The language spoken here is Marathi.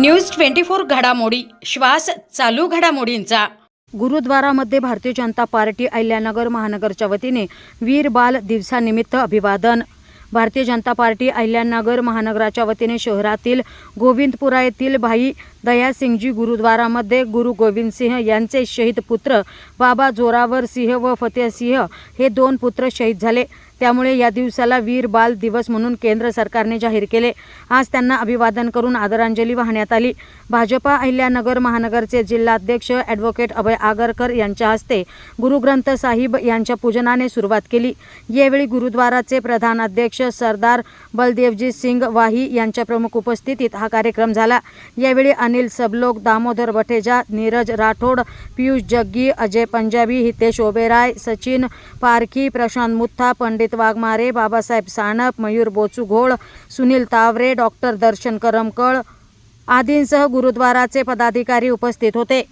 न्यूज ट्वेंटी फोर घडामोडी. श्वास चालू घडामोडींचा. गुरुद्वारामध्ये भारतीय जनता पार्टी अहिल्यानगर महानगरच्या वतीने वीर बाल दिवसानिमित्त अभिवादन. भारतीय जनता पार्टी अहिल्यानगर महानगराच्या वतीने शहरातील गोविंदपुरा येथील भाई दयासिंगजी गुरुद्वारामध्ये गुरु गोविंद सिंह यांचे शहीद पुत्र बाबा जोरावर सिंह व फतेह सिंह हे दोन पुत्र शहीद झाले. त्यामुळे या दिवसाला वीर बाल दिवस म्हणून केंद्र सरकारने जाहीर केले. आज त्यांना अभिवादन करून आदरांजली वाहण्यात आली. भाजपा अहिल्यानगर महानगरचे जिल्हाध्यक्ष ॲडव्होकेट अभय आगरकर यांच्या हस्ते गुरुग्रंथ साहिब यांच्या पूजनाने सुरुवात केली. यावेळी गुरुद्वाराचे प्रधान अध्यक्ष सरदार बलदेवजी सिंग वाही यांच्या प्रमुख उपस्थितीत हा कार्यक्रम झाला. यावेळी अनिल सबलोक दामोदर बटेजा नीरज राठोड पियुष जग्गी अजय पंजाबी हितेश ओबेराय सचिन पारखी प्रशांत मुत्था पंडित वाघमारे बाबासाहेब सानप मयूर बोचुघोळ सुनील तावरे डॉक्टर दर्शन करमकळ आदींसह गुरुद्वाराचे पदाधिकारी उपस्थित होते.